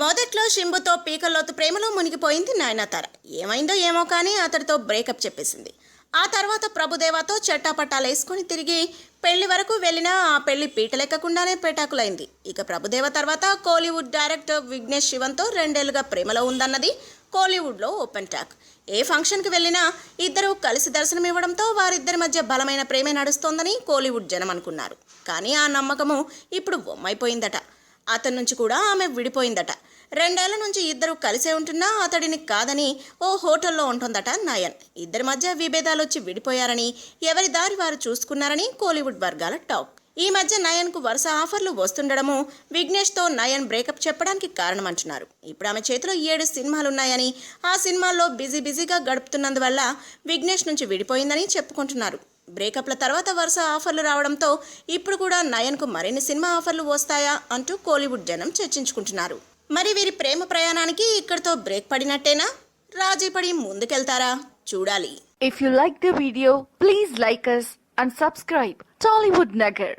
మొదట్లో షింబుతో పీకల్లోతు ప్రేమలో మునిగిపోయింది నయనతార. ఏమైందో ఏమో కానీ అతడితో బ్రేకప్ చెప్పేసింది. ఆ తర్వాత ప్రభుదేవాతో చట్టాపట్టాలేసుకుని తిరిగి పెళ్ళి వరకు వెళ్ళినా ఆ పెళ్ళి పీటలెక్కకుండానే పేటాకులైంది. ఇక ప్రభుదేవ తర్వాత కోలీవుడ్ డైరెక్టర్ విఘ్నేష్ శివన్తో రెండేళ్ళుగా ప్రేమలో ఉందన్నది కోలీవుడ్లో ఓపెన్ టాక్ ఏ ఫంక్షన్కి వెళ్ళినా ఇద్దరు కలిసి దర్శనమివ్వడంతో వారిద్దరి మధ్య బలమైన ప్రేమే నడుస్తోందని కోలీవుడ్ జనం అనుకున్నారు. కానీ ఆ నమ్మకము ఇప్పుడు బొమ్మైపోయిందట. అతని నుంచి కూడా ఆమె విడిపోయిందట. రెండేళ్ళ నుంచి ఇద్దరు కలిసే ఉంటున్నా అతడిని కాదని ఓ హోటల్లో ఉంటుందట నయన్. ఇద్దరి మధ్య విభేదాలు వచ్చి విడిపోయారని ఎవరి దారి వారు చూసుకున్నారని కోలీవుడ్ వర్గాల టాక్. ఈ మధ్య నయన్కు వరుస ఆఫర్లు వస్తుండడము విఘ్నేష్తో నయన్ బ్రేకప్ చెప్పడానికి కారణమంటున్నారు. ఇప్పుడు ఆమె చేతిలో ఏడు సినిమాలున్నాయని ఆ సినిమాల్లో బిజీ బిజీగా గడుపుతున్నందువల్ల విఘ్నేష్ నుంచి విడిపోయిందని చెప్పుకుంటున్నారు. బ్రేకప్ల తర్వాత వరుస ఆఫర్లు రావడంతో ఇప్పుడు కూడా నయన్కు మరిన్ని సినిమా ఆఫర్లు వస్తాయా అంటూ కోలీవుడ్ జనం చర్చించుకుంటున్నారు. మరి వీరి ప్రేమ ప్రయాణానికి ఇక్కడితో బ్రేక్ పడినట్టేనా? రాజీ పడి ముందుకెళ్తారా? చూడాలి. If you like the video please like us and subscribe Tollywood Nagar